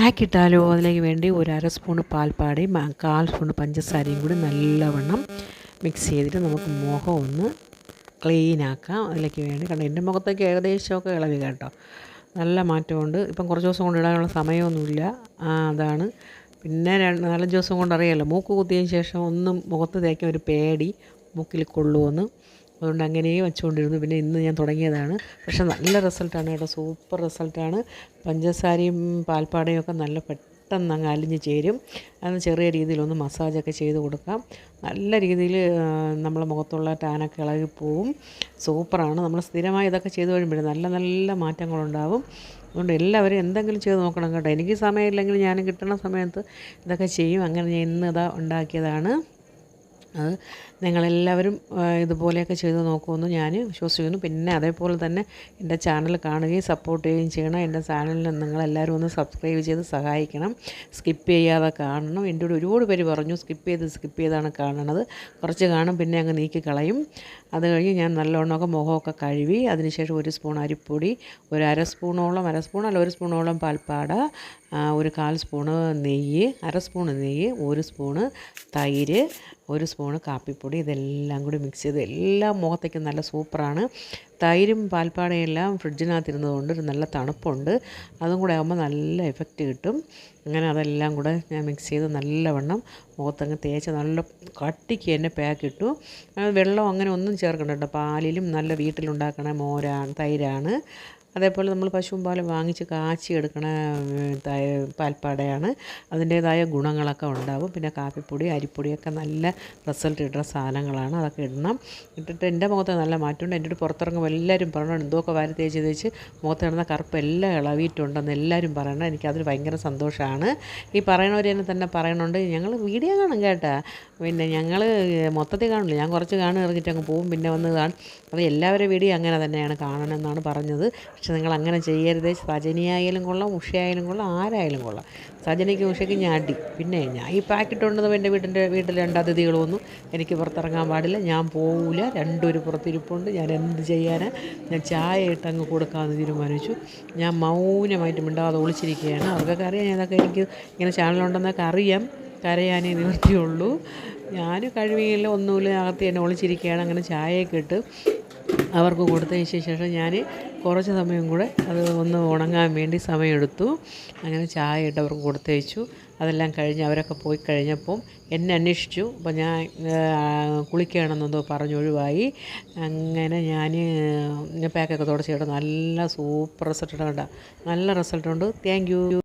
Pack ഇട്ടാലോ? അതിലേക്ക് വേണ്ടി ഒരു അര സ്പൂണ് പാൽപ്പാടയും കാൽ സ്പൂൺ പഞ്ചസാരയും കൂടി നല്ലവണ്ണം മിക്സ് ചെയ്തിട്ട് നമുക്ക് മുഖം ഒന്ന് ക്ലീൻ ആക്കാം. അതിലേക്ക് വേണ്ടി കാരണം എന്റെ മുഖത്തേക്ക് ഏകദേശമൊക്കെ ഇളവി കേട്ടോ. നല്ല മാറ്റമുണ്ട്. ഇപ്പം കുറച്ച് ദിവസം കൊണ്ട് ഇടാനുള്ള സമയമൊന്നുമില്ല. അതാണ്. പിന്നെ രണ്ട് നാലഞ്ച് ദിവസം കൊണ്ട് അറിയാമല്ലോ മൂക്ക് കുത്തിയതിന് ശേഷം ഒന്നും മുഖത്ത് തേക്കാൻ ഒരു പേടി മൂക്കിൽ കൊള്ളുമെന്ന് അതുകൊണ്ട് അങ്ങനെ വെച്ചുകൊണ്ടിരുന്നു. പിന്നെ ഇന്ന് ഞാൻ തുടങ്ങിയതാണ്. പക്ഷെ നല്ല റിസൾട്ടാണ് കേട്ടോ. സൂപ്പർ റിസൾട്ടാണ്. പഞ്ചസാരയും പാൽപ്പാടയും ഒക്കെ നല്ല പെട്ടെന്ന് അങ്ങ് അലിഞ്ഞ് ചേരും. അത് ചെറിയ രീതിയിലൊന്ന് മസാജൊക്കെ ചെയ്ത് കൊടുക്കാം. നല്ല രീതിയിൽ നമ്മളെ മുഖത്തുള്ള ടാനൊക്കെ ഇളകിപ്പോവും പോവും. സൂപ്പറാണ്. നമ്മൾ സ്ഥിരമായി ഇതൊക്കെ ചെയ്ത് കഴിയുമ്പോഴേ നല്ല നല്ല മാറ്റങ്ങളുണ്ടാവും. അതുകൊണ്ട് എല്ലാവരും എന്തെങ്കിലും ചെയ്ത് നോക്കണം കേട്ടോ. എനിക്ക് സമയമില്ലെങ്കിൽ ഞാനും കിട്ടുന്ന സമയത്ത് ഇതൊക്കെ ചെയ്യും. അങ്ങനെ ഞാൻ ഇന്ന് ഇതാ ഉണ്ടാക്കിയതാണ്. അത് നിങ്ങളെല്ലാവരും ഇതുപോലെയൊക്കെ ചെയ്ത് നോക്കുമെന്ന് ഞാൻ വിശ്വസിക്കുന്നു. പിന്നെ അതേപോലെ തന്നെ എന്റെ ചാനൽ കാണുകയും സപ്പോർട്ട് ചെയ്യുകയും ചെയ്യണം. എന്റെ ചാനലിൽ നിങ്ങളെല്ലാവരും ഒന്ന് സബ്സ്ക്രൈബ് ചെയ്ത് സഹായിക്കണം. സ്കിപ്പ് ചെയ്യാതെ കാണണം. എന്റെ കൂടെ ഒരുപാട് പേര് പറഞ്ഞു സ്കിപ്പ് ചെയ്ത് സ്കിപ്പ് ചെയ്താണ് കാണണത്. കുറച്ച് കാണും പിന്നെ അങ്ങ് നീക്കി കളയും. അത് കഴിഞ്ഞ് ഞാൻ നല്ലോണമൊക്കെ മുഖമൊക്കെ കഴുകി അതിനുശേഷം ഒരു സ്പൂൺ അരിപ്പൊടി ഒരു അര സ്പൂണോളം അര സ്പൂണല്ല ഒരു സ്പൂണോളം പാൽപ്പാട ഒരു കാൽ സ്പൂണ് നെയ്യ് അര സ്പൂണ് നെയ്യ് ഒരു സ്പൂണ് തൈര് ഒരു സ്പൂണ് കാപ്പിപ്പൊടി ഇതെല്ലാം കൂടി മിക്സ് ചെയ്ത് എല്ലാം മുഖത്തേക്ക് നല്ല സൂപ്പറാണ്. തൈരും പാൽപ്പാടയും എല്ലാം ഫ്രിഡ്ജിനകത്തിരുന്നതുകൊണ്ട് ഒരു നല്ല തണുപ്പുണ്ട്. അതും കൂടെ ആകുമ്പോൾ നല്ല എഫക്റ്റ് കിട്ടും. അങ്ങനെ അതെല്ലാം കൂടെ ഞാൻ മിക്സ് ചെയ്ത് നല്ലവണ്ണം മുഖത്തങ്ങ് തേച്ച് നല്ല കട്ടിക്ക് തന്നെ പാക്ക് ഇട്ടു. വെള്ളം അങ്ങനെ ഒന്നും ചേർക്കണ്ട കേട്ടോ. പാലിലും നല്ല വീട്ടിലുണ്ടാക്കണ മോരാണ് തൈരാണ്. അതേപോലെ നമ്മൾ പശുവും പാൽ വാങ്ങിച്ച് കാച്ചി എടുക്കണ ഉം, തൈ- പാൽപ്പാടയാണ്. അതിന്റേതായ ഗുണങ്ങളൊക്കെ ഉണ്ടാവും. പിന്നെ കാപ്പിപ്പൊടി അരിപ്പൊടിയൊക്കെ നല്ല റിസൾട്ട് ഇടുന്ന സാധനങ്ങളാണ്. അതൊക്കെ ഇടണം. ഇട്ടിട്ട് എന്റെ മുഖത്ത് നല്ല മാറ്റമുണ്ട്. എന്റെ പുറത്തിറങ്ങുമ്പോൾ എല്ലാവരും പറയണം എന്തൊക്കെ വാരി തേച്ച് തേച്ച് മുഖത്ത് കിടന്ന കറുപ്പ് എല്ലാം ഇളവിയിട്ടുണ്ടെന്ന് എല്ലാവരും പറയണം എനിക്കതിൽ ഭയങ്കര സന്തോഷമാണ്. ഈ പറയണവർ തന്നെ തന്നെ പറയണുണ്ട്. ഞങ്ങൾ വീഡിയോ കാണും കേട്ടാ. പിന്നെ ഞങ്ങൾ മൊത്തത്തിൽ കാണില്ല ഞാൻ കുറച്ച് കാണും ഇറങ്ങിയിട്ട് അങ്ങ് പോവും പിന്നെ വന്ന് കാണും. അപ്പോൾ എല്ലാവരുടെ വീഡിയോ അങ്ങനെ തന്നെയാണ് കാണണമെന്നാണ് പറഞ്ഞത്. പക്ഷെ നിങ്ങൾ അങ്ങനെ ചെയ്യരുത്. സജനിയായാലും കൊള്ളാം ഉഷയായാലും കൊള്ളാം ആരായാലും കൊള്ളാം. സജനയ്ക്ക് ഉഷയ്ക്ക് ഞാൻ അടി. പിന്നെ ഞാൻ ഈ പാക്കറ്റ് ഉണ്ടെന്ന് എന്റെ വീട്ടിന്റെ വീട്ടിൽ രണ്ട് അതിഥികൾ വന്നു. എനിക്ക് പുറത്തിറങ്ങാൻ പാടില്ല. ഞാൻ പോവില്ല രണ്ടൊരു പുറത്തിരിപ്പുണ്ട്. ഞാൻ എന്ത് ചെയ്യാനാ? ഞാൻ ചായ ഇട്ട് അങ്ങ് കൊടുക്കാമെന്ന് തീരുമാനിച്ചു. ഞാൻ മൗനമായിട്ട് മിണ്ടാതെ ഒളിച്ചിരിക്കുകയാണ്. അവർക്കൊക്കെ അറിയാം. ഞാൻ ഇതൊക്കെ എനിക്ക് ഇങ്ങനെ ചാനലുണ്ടെന്നൊക്കെ അറിയാം. കരയാനേ നിവൃത്തിയുള്ളൂ. ഞാൻ കഴിവില്ല ഒന്നുമില്ല അകത്ത് എന്നെ ഒളിച്ചിരിക്കുകയാണ്. അങ്ങനെ ചായയൊക്കെ ഇട്ട് അവർക്ക് കൊടുത്തതിന് ശേഷം ഞാൻ കുറച്ച് സമയം കൂടെ അത് ഒന്ന് ഉണങ്ങാൻ വേണ്ടി സമയമെടുത്തു. അങ്ങനെ ചായ ഇട്ട് അവർക്ക് കൊടുത്തയച്ചു. അതെല്ലാം കഴിഞ്ഞ് അവരൊക്കെ പോയി കഴിഞ്ഞപ്പം എന്നെ അന്വേഷിച്ചു. അപ്പോൾ ഞാൻ കുളിക്കുകയാണെന്നെന്തോ പറഞ്ഞ് ഒഴിവായി. അങ്ങനെ ഞാൻ പാക്കൊക്കെ തുടച്ചിട്ട് നല്ല സൂപ്പർ റിസൾട്ട് കണ്ട നല്ല റിസൾട്ടുണ്ട് താങ്ക് യു